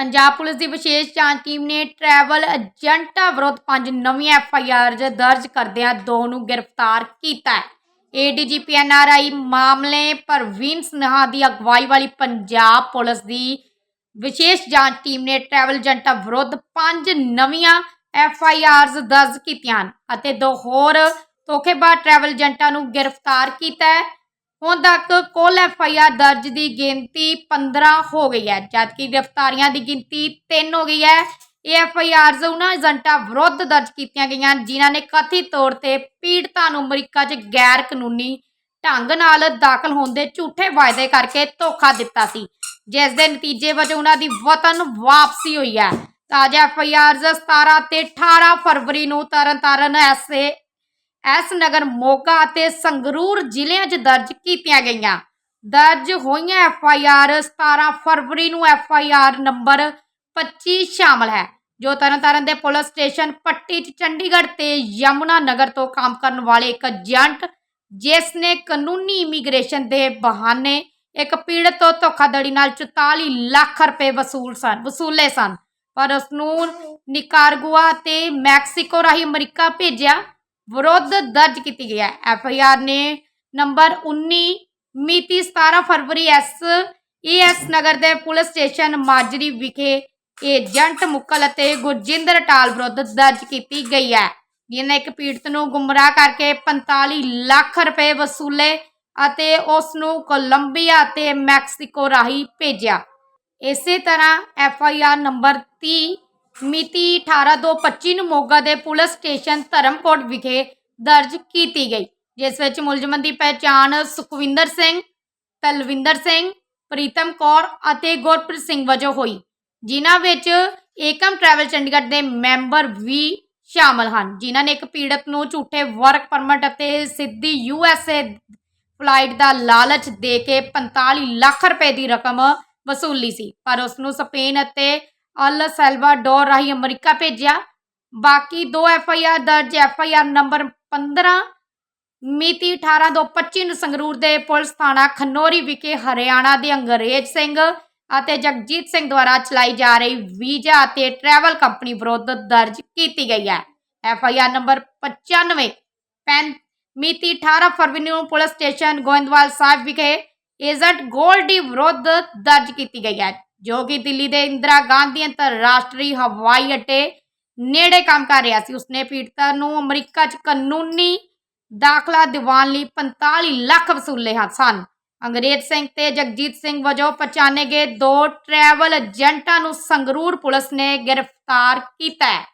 Punjab police ਦੀ ਵਿਸ਼ੇਸ਼ ਜਾਂਚ team ਨੇ ਟਰੈਵਲ ਏਜੰਟਾਂ ਵਿਰੁੱਧ ਪੰਜ ਨਵੀਆਂ ਐਫ ਆਈ ਆਰ ਦਰਜ ਕਰਦਿਆਂ ਦੋ ਨੂੰ ਗ੍ਰਿਫਤਾਰ ਕੀਤਾ ਹੈ। ਏਡੀਜੀਪੀ ਐਨਆਰਆਈ ਮਾਮਲੇ ਪ੍ਰਵੀਨ ਸਿਨਹਾ ਦੀ ਅਗਵਾਈ ਵਾਲੀ ਪੰਜਾਬ ਪੁਲਿਸ ਦੀ ਵਿਸ਼ੇਸ਼ ਜਾਂਚ ਟੀਮ ਨੇ ਟਰੈਵਲ ਏਜੰਟਾਂ ਵਿਰੁੱਧ ਪੰਜ ਨਵੀਆਂ ਐਫ ਆਈ ਆਰਜ਼ ਦਰਜ ਕੀਤੀਆਂ ਹਨ ਅਤੇ ਦੋ ਹੋਰ ਧੋਖੇਬਾਜ਼ ਟਰੈਵਲ ਏਜੰਟਾਂ ਨੂੰ ਗ੍ਰਿਫਤਾਰ ਕੀਤਾ ਹੈ। ਹੁਣ ਤੱਕ ਕੁੱਲ ਐਫ ਆਈ ਆਰ ਦਰਜ ਦੀ ਗਿਣਤੀ 15 ਹੋ ਗਈ ਹੈ, ਜਦਕਿ ਗ੍ਰਿਫਤਾਰੀਆਂ ਦੀ ਗਿਣਤੀ 3 ਹੋ ਗਈ ਹੈ। ਇਹ ਐਫ ਉਹਨਾਂ ਏਜੰਟਾਂ ਵਿਰੁੱਧ ਦਰਜ ਕੀਤੀਆਂ ਗਈਆਂ, ਜਿਨ੍ਹਾਂ ਨੇ ਕਥਿਤ ਤੌਰ ਤੇ ਪੀੜਤਾਂ ਨੂੰ ਅਮਰੀਕਾ 'ਚ ਗੈਰ ਕਾਨੂੰਨੀ ਢੰਗ ਨਾਲ ਦਾਖਲ ਹੋਣ ਦੇ ਝੂਠੇ ਵਾਅਦੇ ਕਰਕੇ ਧੋਖਾ ਦਿੱਤਾ ਸੀ। ਜਿਸ ਦੇ ਨਤੀਜੇ ਵਜੋਂ ਉਹਨਾਂ ਦੀ ਵਤਨ ਵਾਪਸੀ ਹੋਈ ਹੈ। ਤਾਜ਼ਾ ਐਫ ਆਈ ਆਰਜ਼ 17 ਤੇ 18 ਫਰਵਰੀ ਨੂੰ ਤਰਨਤਾਰਨ ਐਸੇ ਐਸ ਨਗਰ ਮੋਗਾ ਅਤੇ ਸੰਗਰੂਰ ਜ਼ਿਲ੍ਹਿਆਂ 'ਚ ਦਰਜ ਕੀਤੀਆਂ ਗਈਆਂ। ਦਰਜ ਹੋਈਆਂ ਐਫ ਆਈ ਆਰ 17 ਫਰਵਰੀ ਨੂੰ ਐਫ ਆਈ ਆਰ ਨੰਬਰ 25 ਸ਼ਾਮਲ ਹੈ, ਜੋ ਤਰਨਤਾਰਨ ਦੇ ਪੁਲਿਸ ਸਟੇਸ਼ਨ ਪੱਟੀ 'ਚ ਚੰਡੀਗੜ੍ਹ ਤੇ ਯਮੁਨਾ ਨਗਰ ਤੋਂ ਕੰਮ ਕਰਨ ਵਾਲੇ ਇੱਕ ਏਜੰਟ, ਜਿਸ ਨੇ ਕਾਨੂੰਨੀ ਇਮੀਗ੍ਰੇਸ਼ਨ ਦੇ ਬਹਾਨੇ ਇੱਕ ਪੀੜਤ ਤੋਂ ਧੋਖਾਧੜੀ ਨਾਲ 44 ਲੱਖ ਰੁਪਏ ਵਸੂਲ ਸਨ, ਵਸੂਲੇ ਸਨ। ਪਰ ਉਸ ਨੂੰ ਨਿਕਾਰਗੁਆ ਤੇ ਮੈਕਸੀਕੋ ਰਾਹੀਂ ਅਮਰੀਕਾ ਭੇਜਿਆ। ਵਿਰੁੱਧ ਦਰਜ ਕੀਤੀ ਗਈ ਹੈ। ਐਫ ਆਈ ਆਰ ਨੇ ਨੰਬਰ 19 ਮਿਤੀ 17 ਫਰਵਰੀ ਐਸ ਏਐਸ ਨਗਰ ਦੇ ਪੁਲਿਸ ਸਟੇਸ਼ਨ ਮਾਜਰੀ ਵਿਖੇ ਏਜੰਟ ਮੁਕਲ ਅਤੇ ਗੁਰਜਿੰਦਰ ਟਾਲ ਵਿਰੁੱਧ ਦਰਜ ਕੀਤੀ ਗਈ ਹੈ। ਜਿਨ੍ਹਾਂ ਇੱਕ ਪੀੜਤ ਨੂੰ ਗੁੰਮਰਾਹ ਕਰਕੇ 45 ਲੱਖ ਰੁਪਏ ਵਸੂਲੇ ਅਤੇ ਉਸ ਨੂੰ ਕੋਲੰਬੀਆ ਅਤੇ ਮੈਕਸੀਕੋ ਰਾਹੀਂ ਭੇਜਿਆ। ਇਸੇ ਤਰ੍ਹਾਂ ਐਫ ਆਈ ਆਰ ਨੰਬਰ 30 ਮਿਤੀ 18/2/25 ਨੂੰ ਮੋਗਾ ਦੇ ਪੁਲਿਸ ਸਟੇਸ਼ਨ ਧਰਮਕੋਟ ਵਿਖੇ ਦਰਜ ਕੀਤੀ ਗਈ, ਜਿਸ ਵਿੱਚ ਮੁਲਜ਼ਮ ਦੀ ਪਹਿਚਾਣ ਸੁਖਵਿੰਦਰ ਸਿੰਘ ਤਲਵਿੰਦਰ ਸਿੰਘ, ਪ੍ਰੀਤਮ ਕੌਰ ਅਤੇ ਗੁਰਪ੍ਰੀਤ ਸਿੰਘ ਵਜੋਂ ਹੋਈ, ਜਿਨ੍ਹਾਂ ਵਿੱਚ ਏਕਮ ਟਰੈਵਲ ਚੰਡੀਗੜ੍ਹ ਦੇ ਮੈਂਬਰ ਵੀ ਸ਼ਾਮਲ ਹਨ, ਜਿਨ੍ਹਾਂ ਨੇ ਇੱਕ ਪੀੜਤ ਨੂੰ ਝੂਠੇ ਵਰਕ ਪਰਮਿਟ ਅਤੇ ਸਿੱਧੀ ਯੂ ਐਸ ਏ ਫਲਾਈਟ ਦਾ ਲਾਲਚ ਦੇ ਕੇ 45 ਲੱਖ ਰੁਪਏ ਦੀ ਰਕਮ ਵਸੂਲੀ ਸੀ, ਪਰ ਉਸ ਨੂੰ ਸਪੇਨ ਅਤੇ ਅਲ ਸੈਲਵਾਡੋਰ ਰਾਹੀਂ ਅਮਰੀਕਾ ਭੇਜਿਆ। ਬਾਕੀ ਦੋ ਐਫ ਆਈ ਆਰ ਦਰਜ, ਐਫ ਆਈ ਆਰ ਨੰਬਰ 15 ਮਿਤੀ 18 ਤੋਂ 25 ਨੂੰ ਸੰਗਰੂਰ ਦੇ ਪੁਲਿਸ ਥਾਣਾ ਖਨੋਰੀ ਵਿਖੇ ਹਰਿਆਣਾ ਦੇ ਅੰਗਰੇਜ਼ ਸਿੰਘ ਅਤੇ ਜਗਜੀਤ ਸਿੰਘ ਦੁਆਰਾ ਚਲਾਈ ਜਾ ਰਹੀ ਵੀਜ਼ਾ ਅਤੇ ਟਰੈਵਲ ਕੰਪਨੀ ਵਿਰੁੱਧ ਦਰਜ ਕੀਤੀ ਗਈ ਹੈ। ਐਫ ਆਈ ਆਰ ਨੰਬਰ 95 ਪੈਨ ਮਿਤੀ 18 ਫਰਵਰੀ ਨੂੰ ਪੁਲਿਸ ਸਟੇਸ਼ਨ ਗੋਇੰਦਵਾਲ ਸਾਹਿਬ ਵਿਖੇ ਏਜੰਟ ਗੋਲਡੀ ਵਿਰੁੱਧ ਦਰਜ ਕੀਤੀ ਗਈ ਹੈ। ਜੋ ਕਿ ਦਿੱਲੀ ਦੇ ਇੰਦਰਾ ਗਾਂਧੀ ਅੰਤਰਰਾਸ਼ਟਰੀ ਹਵਾਈ ਅੱਡੇ ਨੇੜੇ ਕੰਮ ਕਰ ਰਿਹਾ ਸੀ। ਉਸਨੇ ਪੀੜਤਾ ਨੂੰ ਅਮਰੀਕਾ 'ਚ ਕਾਨੂੰਨੀ ਦਾਖਲਾ ਦਿਵਾਉਣ ਲਈ 45 ਲੱਖ ਵਸੂਲੇ ਹਨ ਸਨ। ਅੰਗਰੇਜ਼ ਸਿੰਘ ਤੇ ਜਗਜੀਤ ਸਿੰਘ ਵਜੋਂ ਪਛਾਣੇ ਗਏ ਦੋ ਟਰੈਵਲ ਏਜੰਟਾਂ ਨੂੰ ਸੰਗਰੂਰ ਪੁਲਿਸ ਨੇ ਗ੍ਰਿਫਤਾਰ ਕੀਤਾ